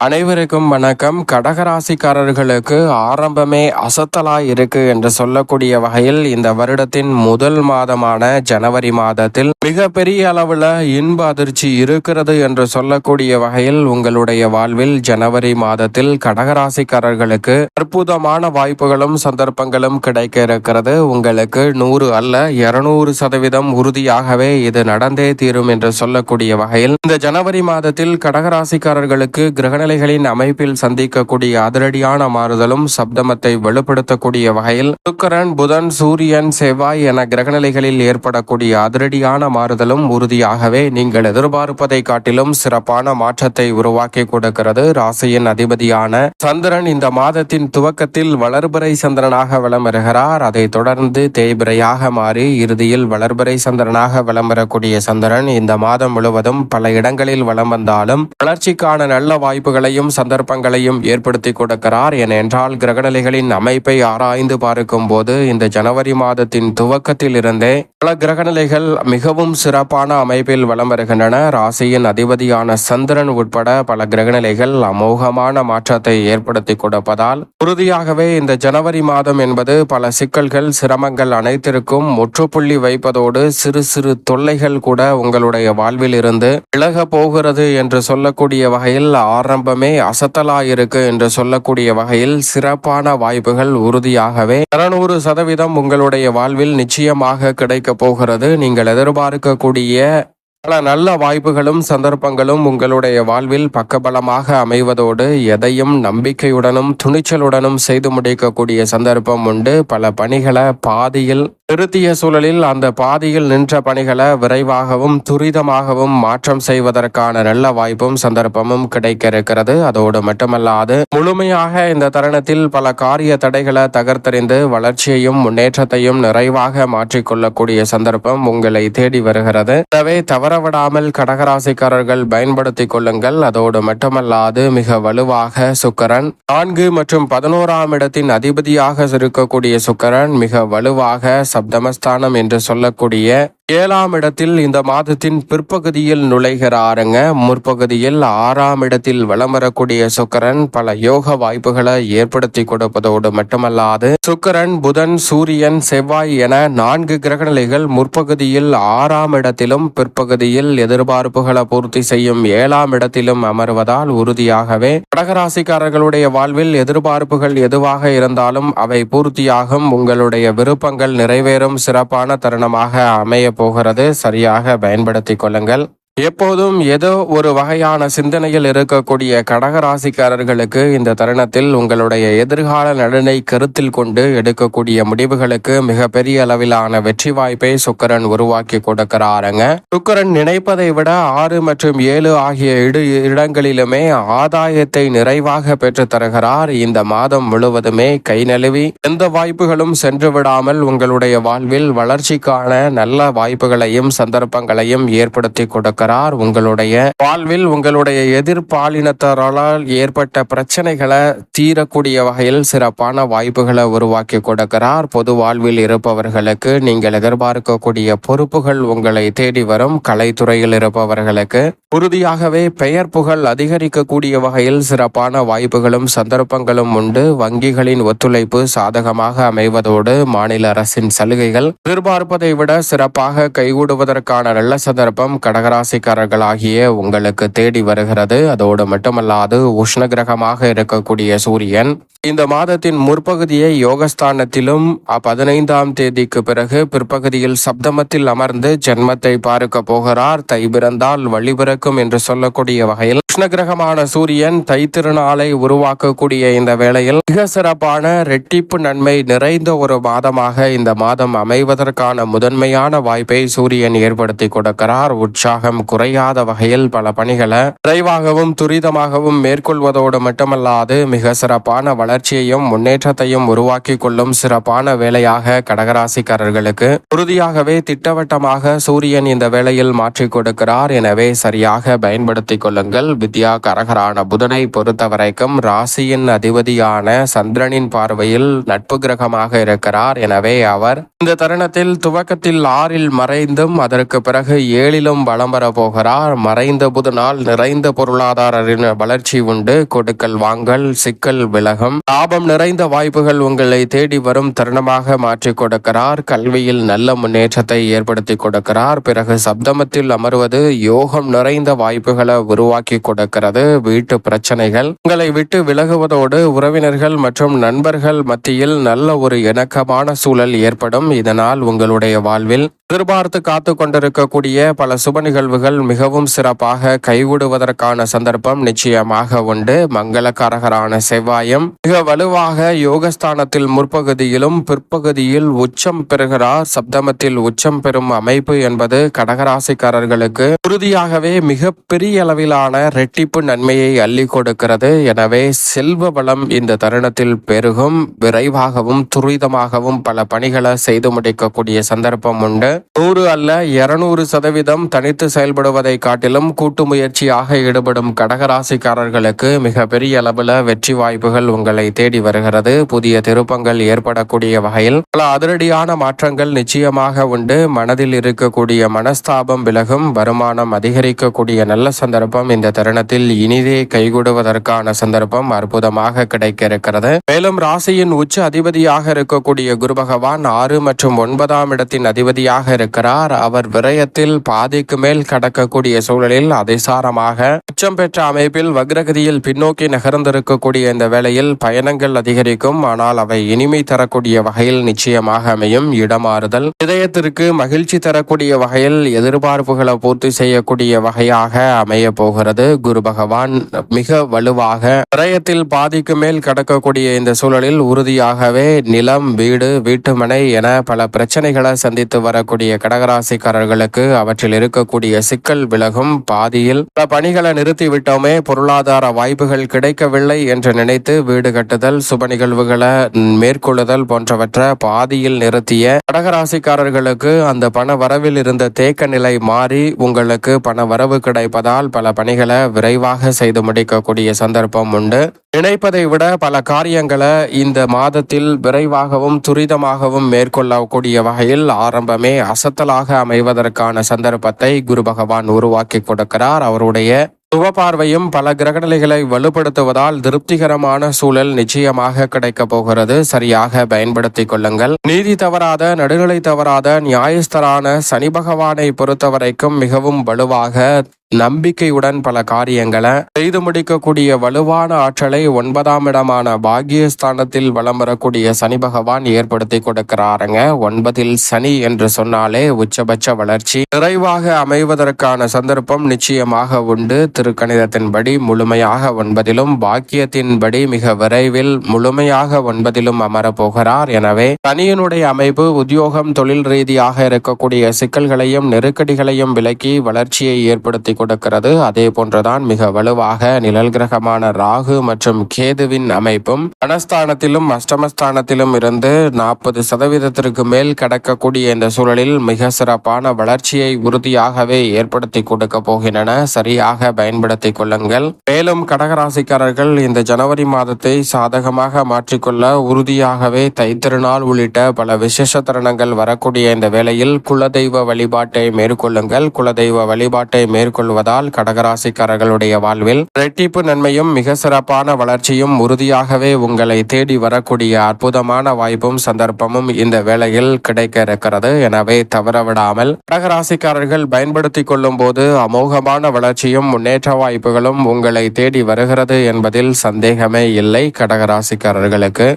அனைவருக்கும் வணக்கம். கடகராசிக்காரர்களுக்கு ஆரம்பமே அசத்தலாய் இருக்கு என்று சொல்லக்கூடிய வகையில் இந்த வருடத்தின் முதல் மாதமான ஜனவரி மாதத்தில் மிகப்பெரிய அளவுல இன்ப அதிர்ச்சி இருக்கிறது என்று சொல்லக்கூடிய வகையில் உங்களுடைய வாழ்வில் ஜனவரி மாதத்தில் கடகராசிக்காரர்களுக்கு அற்புதமான வாய்ப்புகளும் சந்தர்ப்பங்களும் கிடைக்க இருக்கிறது. உங்களுக்கு நூறு அல்ல இருநூறு சதவீதம் உறுதியாகவே இது நடந்தே தீரும் என்று சொல்லக்கூடிய வகையில் இந்த ஜனவரி மாதத்தில் கடகராசிக்காரர்களுக்கு சூழ்நிலைகளின் அமைப்பில் சந்திக்கக்கூடிய அதிரடியான மாறுதலும் சப்தமத்தை வெளிப்படுத்தக்கூடிய வகையில் சுக்கரன் புதன் சூரியன் செவ்வாய் என கிரகநிலைகளில் ஏற்படக்கூடிய அதிரடியான மாறுதலும் உறுதியாகவே நீங்கள் எதிர்பார்ப்பதை காட்டிலும் சிறப்பான மாற்றத்தை உருவாக்கி கொடுக்கிறது. ராசியின் அதிபதியான சந்திரன் இந்த மாதத்தின் துவக்கத்தில் வளர்பிறை சந்திரனாக விளம்பருகிறார் அதைத் தொடர்ந்து தேய்பிரையாக மாறி இறுதியில் வளர்பிறை சந்திரனாக விளம்பரக்கூடிய சந்திரன் இந்த மாதம் முழுவதும் பல இடங்களில் வலம் வந்தாலும் வளர்ச்சிக்கான நல்ல வாய்ப்புகள் வாய்ப்புகளையும் சந்தர்ப்பங்களையும் ஏற்படுத்தி கொடுக்கிறார். ஏனென்றால் கிரகநிலைகளின் அமைப்பை ஆராய்ந்து பார்க்கும் போது இந்த ஜனவரி மாதத்தின் துவக்கத்தில் இருந்தே பல கிரகநிலைகள் மிகவும் சிறப்பான அமைப்பில் வலம் வருகின்றன. ராசியின் அதிபதியான சந்திரன் உட்பட பல கிரகநிலைகள் அமோகமான மாற்றத்தை ஏற்படுத்தி கொடுப்பதால் உறுதியாகவே இந்த ஜனவரி மாதம் என்பது பல சிக்கல்கள் சிரமங்கள் அனைத்திற்கும் முற்றுப்புள்ளி வைப்பதோடு சிறு சிறு தொல்லைகள் கூட உங்களுடைய வாழ்வில் இருந்து விலக போகிறது என்று சொல்லக்கூடிய வகையில் ஆரம்பமே அசத்தலாயிருக்கு என்று சொல்லக்கூடிய வகையில் சிறப்பான வாய்ப்புகள் உறுதியாகவே இருநூறு சதவீதம் உங்களுடைய வாழ்வில் நிச்சயமாக கிடைக்கும். இருக்க போகிறது. நீங்கள் எதிர்பார்க்கக்கூடிய பல நல்ல வாய்ப்புகளும் சந்தர்ப்பங்களும் உங்களுடைய வாழ்வில் பக்கபலமாக அமைவதோடு எதையும் நம்பிக்கையுடனும் துணிச்சலுடனும் செய்து முடிக்கக்கூடிய சந்தர்ப்பம் உண்டு. பல பணிகளை பாதியில் நிறுத்திய சூழலில் அந்த பாதியில் நின்ற பணிகளை விரைவாகவும் துரிதமாகவும் மாற்றம் செய்வதற்கான நல்ல வாய்ப்பும் சந்தர்ப்பமும் கிடைக்க இருக்கிறது அதோடு மட்டுமல்லாது முழுமையாக இந்த தருணத்தில் பல காரிய தடைகளை தகர்த்தறிந்து வளர்ச்சியையும் முன்னேற்றத்தையும் நிறைவாக மாற்றிக்கொள்ளக்கூடிய சந்தர்ப்பம் உங்களை தேடி வருகிறது. எனவே தவறவிடாமல் கடகராசிக்காரர்கள் பயன்படுத்திக் கொள்ளுங்கள். அதோடு மட்டுமல்லாது மிக வலுவாக சுக்கரன் நான்கு மற்றும் பதினோராம் இடத்தின் அதிபதியாக இருக்கக்கூடிய சுக்கரன் மிக வலுவாக சப்தமஸ்தானம் என்று சொல்லக்கூடிய ஏழாம் இடத்தில் இந்த மாதத்தின் பிற்பகுதியில் நுழைகிறாருங்க. முற்பகுதியில் ஆறாம் இடத்தில் வலம் வரக்கூடிய சுக்கரன் பல யோக வாய்ப்புகளை ஏற்படுத்தி கொடுப்பதோடு மட்டுமல்லாது சுக்கரன் புதன் சூரியன் செவ்வாய் என நான்கு கிரகநிலைகள் முற்பகுதியில் ஆறாம் இடத்திலும் பிற்பகுதியில் எதிர்பார்ப்புகளை பூர்த்தி செய்யும் ஏழாம் இடத்திலும் அமர்வதால் உறுதியாகவே கடகராசிக்காரர்களுடைய வாழ்வில் எதிர்பார்ப்புகள் எதுவாக இருந்தாலும் அவை பூர்த்தியாகும். உங்களுடைய விருப்பங்கள் நிறைவேறும் சிறப்பான தருணமாக அமைய போகிறது. சரியாக பயன்படுத்திக் கொள்ளுங்கள். எப்போதும் ஏதோ ஒரு வகையான சிந்தனையில் இருக்கக்கூடிய கடகராசிக்காரர்களுக்கு இந்த தருணத்தில் உங்களுடைய எதிர்கால நலனை கருத்தில் கொண்டு எடுக்கக்கூடிய முடிவுகளுக்கு மிகப்பெரிய அளவிலான வெற்றி வாய்ப்பை சுக்கரன் உருவாக்கி கொடுக்கிறாருங்க. சுக்கரன் நினைப்பதை விட ஆறு மற்றும் ஏழு ஆகிய இடு இடங்களிலுமே ஆதாயத்தை நிறைவாக பெற்று தருகிறார். இந்த மாதம் முழுவதுமே கை நழுவி எந்த வாய்ப்புகளும் சென்று விடாமல் உங்களுடைய வாழ்வில் வளர்ச்சிக்கான நல்ல வாய்ப்புகளையும் சந்தர்ப்பங்களையும் ஏற்படுத்தி கொடுக்கிறார் இருக்கிறார் உங்களுடைய வாழ்வில் உங்களுடைய எதிர்பாலினத்தரால் ஏற்பட்ட பிரச்சனைகளை தீரக்கூடிய வகையில் சிறப்பான வாய்ப்புகளை உருவாக்கி கொடுக்கிறார். பொது வாழ்வில் இருப்பவர்களுக்கு நீங்கள் எதிர்பார்க்கக்கூடிய பொறுப்புகள் உங்களை தேடி வரும். கலைத்துறையில் இருப்பவர்களுக்கு உறுதியாகவே பெயர் புகழ் அதிகரிக்கக்கூடிய வகையில் சிறப்பான வாய்ப்புகளும் சந்தர்ப்பங்களும் உண்டு. வங்கிகளின் ஒத்துழைப்பு சாதகமாக அமைவதோடு மாநில அரசின் சலுகைகள் எதிர்பார்ப்பதை விட சிறப்பாக கைகூடுவதற்கான நல்ல சந்தர்ப்பம். கடகராசி ராசிக்காரர்களாகிய உங்களுக்கு தேடி வருகிறது. அதோடு மட்டுமல்லாது உஷ்ண கிரகமாக இருக்கக்கூடிய சூரியன். இந்த மாதத்தின் முற்பகுதியை யோகஸ்தானத்திலும் பதினைந்தாம் தேதிக்கு பிறகு பிற்பகுதியில் சப்தமத்தில் அமர்ந்து ஜென்மத்தை பார்க்க போகிறார். தை பிறந்தால் வழிபிறக்கும் என்று சொல்லக்கூடிய வகையில் கிருஷ்ணகிரகமான சூரியன் தைத்திருநாளை உருவாக்கக்கூடிய இந்த வேளையில் மிக சிறப்பான ரெட்டிப்பு நன்மை நிறைந்த ஒரு மாதமாக இந்த மாதம் அமைவதற்கான முதன்மையான வாய்ப்பை சூரியன் ஏற்படுத்தி கொடுக்கிறார். உற்சாகம் குறையாத வகையில் பல பணிகளை விரைவாகவும் துரிதமாகவும் மேற்கொள்வதோடு மட்டுமல்லாது மிக சிறப்பான வளர்ச்சியையும் முன்னேற்றத்தையும் உருவாக்கி கொள்ளும் சிறப்பான வேலையாக கடகராசிக்காரர்களுக்கு உறுதியாகவே திட்டவட்டமாக சூரியன் இந்த வேளையில் மாற்றிக் கொடுக்கிறார். எனவே சரியாக பயன்படுத்திக் கொள்ளுங்கள். வித்யா கரகரான புதனை பொறுத்த வரைக்கும் ராசியின் அதிபதியான சந்திரனின் பார்வையில் நட்பு கிரகமாக இருக்கிறார். எனவே அவர் இந்த தருணத்தில் துவக்கத்தில் ஆறில் மறைந்தும் அதற்கு பிறகு ஏழிலும் வலம் வர போகிறார். மறைந்த புதனால் நிறைந்த பொருளாதார வளர்ச்சி உண்டு. கொடுக்கல் வாங்கல் சிக்கல் விலகும். லாபம் நிறைந்த வாய்ப்புகள் உங்களை தேடி வரும் தருணமாக மாற்றிக் கொடுக்கிறார். கல்வியில் நல்ல முன்னேற்றத்தை ஏற்படுத்தி கொடுக்கிறார். பிறகு சப்தமத்தில் அமர்வது யோகம் நிறைந்த வாய்ப்புகளை உருவாக்கி கொடுக்கிறது வீட்டு பிரச்சனைகள். உங்களை விட்டு விலகுவதோடு உறவினர்கள் மற்றும் நண்பர்கள் மத்தியில் நல்ல ஒரு இணக்கமான சூழல் ஏற்படும். இதனால் உங்களுடைய வாழ்வில் எதிர்பார்த்து காத்து கொண்டிருக்கக்கூடிய பல சுப நிகழ்வுகள் மிகவும் சிறப்பாக கைவிடுவதற்கான சந்தர்ப்பம் நிச்சயமாக உண்டு. மங்களகாரகரான செவ்வாயம் மிக வலுவாக யோகஸ்தானத்தில் முற்பகுதியிலும் பிற்பகுதியில் உச்சம் பெறுகிறார். சப்தமத்தில் உச்சம் பெறும் அமைப்பு என்பது கடகராசிக்காரர்களுக்கு உறுதியாகவே மிக பெரிய அளவிலான ரெட்டிப்பு நன்மையை அள்ளி கொடுக்கிறது. எனவே செல்வ வளம் இந்த தருணத்தில் பெருகும். விரைவாகவும் துரிதமாகவும் பல பணிகளை செய்து முடிக்கக்கூடிய சந்தர்ப்பம் உண்டு. நூறு அல்ல இருநூறு சதவீதம் தனித்து செயல்படுவதை காட்டிலும் கூட்டு முயற்சியாக ஈடுபடும் கடகராசிக்காரர்களுக்கு மிக பெரிய அளவில் வெற்றி வாய்ப்புகள் உங்களை தேடி வருகிறது. புதிய திருப்பங்கள் ஏற்படக்கூடிய வகையில் பல அதிரடியான மாற்றங்கள் நிச்சயமாக உண்டு. மனதில் இருக்கக்கூடிய மனஸ்தாபம் விலகும். வருமானம் அதிகரிக்கக்கூடிய நல்ல சந்தர்ப்பம் இந்த தருணத்தில் இனிதே கைகூடுவதற்கான சந்தர்ப்பம் அற்புதமாக கிடைக்க இருக்கிறது மேலும் ராசியின் உச்ச அதிபதியாக இருக்கக்கூடிய குரு பகவான் ஆறு மற்றும் ஒன்பதாம் இடத்தின் அதிபதியாக இருக்கிறார் அவர் விரயத்தில் பாதிக்கு மேல் கடக்கக்கூடிய சூழலில் அதிசாரமாக உச்சம் பெற்ற அமைப்பில் வக்ரகதியில் பின்னோக்கி நகர்ந்திருக்கக்கூடிய இந்த வேளையில் பயணங்கள் அதிகரிக்கும். ஆனால் அவை இனிமை தரக்கூடிய வகையில் நிச்சயமாக அமையும். இடமாறுதல் இதயத்திற்கு மகிழ்ச்சி தரக்கூடிய வகையில் எதிர்பார்ப்புகளை பூர்த்தி செய்யக்கூடிய வகையாக அமைய போகிறது. குரு பகவான் மிக வலுவாக விரயத்தில் பாதிக்கு மேல் கடக்கக்கூடிய இந்த சூழலில் உறுதியாகவே நிலம் வீடு வீட்டுமனை என பல பிரச்சனைகளை சந்தித்து வரக்கூடிய கடகராசிக்காரர்களுக்கு அவற்றில் இருக்கக்கூடிய சிக்கல் விலகும் பாதியில் பல பணிகளை நிறுத்திவிட்டோமே பொருளாதார வாய்ப்புகள் கிடைக்கவில்லை என்று நினைத்து வீடு கட்டுதல் சுப நிகழ்வுகளை மேற்கொள்ளுதல் போன்றவற்றை பாதியில் நிறுத்திய கடகராசிக்காரர்களுக்கு அந்த பண வரவில் இருந்த தேக்க நிலை மாறி உங்களுக்கு பண வரவு கிடைப்பதால் பல பணிகளை விரைவாக செய்து முடிக்கக்கூடிய சந்தர்ப்பம் உண்டு. நினைப்பதை விட பல காரியங்களை இந்த மாதத்தில் விரைவாகவும் துரிதமாகவும் மேற்கொள்ளக்கூடிய வகையில் ஆரம்பமே அசத்தலாக அமைவதற்கான சந்தர்ப்பத்தை குரு பகவான் உருவாக்கி கொடுக்கிறார். அவருடைய சுபபார்வையும் பல கிரகநிலைகளை வலுப்படுத்துவதால் திருப்திகரமான சூழல் நிச்சயமாக கிடைக்கப் போகிறது. சரியாக பயன்படுத்திக் கொள்ளுங்கள். நீதி தவறாத நடுநிலை தவறாத நியாயஸ்தரான சனி பகவானை பொறுத்தவரைக்கும் மிகவும் வலுவாக நம்பிக்கையுடன் பல காரியங்களை செய்து முடிக்கக்கூடிய வலுவான ஆற்றலை ஒன்பதாம் இடமான பாகியஸ்தானத்தில் வலம் வரக்கூடிய சனி பகவான் ஏற்படுத்தி கொடுக்கிறாருங்க. ஒன்பதில் சனி என்று சொன்னாலே உச்சபட்ச வளர்ச்சி. நிறைவாக அமைவதற்கான சந்தர்ப்பம் நிச்சயமாக உண்டு. திருக்கணிதத்தின்படி முழுமையாக ஒன்பதிலும் பாக்கியத்தின்படி மிக விரைவில் முழுமையாக ஒன்பதிலும் அமரப் போகிறார் எனவே சனியினுடைய அமைப்பு உத்தியோகம் தொழில் ரீதியாக இருக்கக்கூடிய சிக்கல்களையும் நெருக்கடிகளையும் விலக்கி வளர்ச்சியை ஏற்படுத்தி கொடுக்கிறது. அதே போன்றுதான் மிக வலுவாக நிழல் கிரகமான ராகு மற்றும் கேதுவின் அமைப்பும் அனஸ்தானத்திலும் அஷ்டமஸ்தானத்திலும் இருந்து நாற்பது சதவீதத்திற்கு மேல் கடக்கக்கூடிய இந்த சூழலில் மிக சிறப்பான வளர்ச்சியை உறுதியாகவே ஏற்படுத்தி கொடுக்க போகின்றன. சரியாக பயன்படுத்திக் கொள்ளுங்கள். மேலும் கடகராசிக்காரர்கள் இந்த ஜனவரி மாதத்தை சாதகமாக மாற்றிக்கொள்ள உறுதியாகவே தைத்திருநாள் உள்ளிட்ட பல விசேஷ தருணங்கள் வரக்கூடிய இந்த வேளையில் குலதெய்வ வழிபாட்டை மேற்கொள்ளுங்கள். குலதெய்வ வழிபாட்டை கொள்வதால் கடகராசிக்காரர்களுடைய வாழ்வில் இரட்டிப்பு நன்மையும் மிக சிறப்பான வளர்ச்சியும் உறுதியாகவே உங்களை தேடி வரக்கூடிய அற்புதமான வாய்ப்பும் சந்தர்ப்பமும் இந்த வேளையில் கிடைக்க இருக்கிறது எனவே தவறவிடாமல் கடகராசிக்காரர்கள் பயன்படுத்திக் கொள்ளும் போது அமோகமான வளர்ச்சியும் முன்னேற்ற வாய்ப்புகளும் உங்களை தேடி வருகிறது என்பதில் சந்தேகமே இல்லை கடகராசிக்காரர்களுக்கு.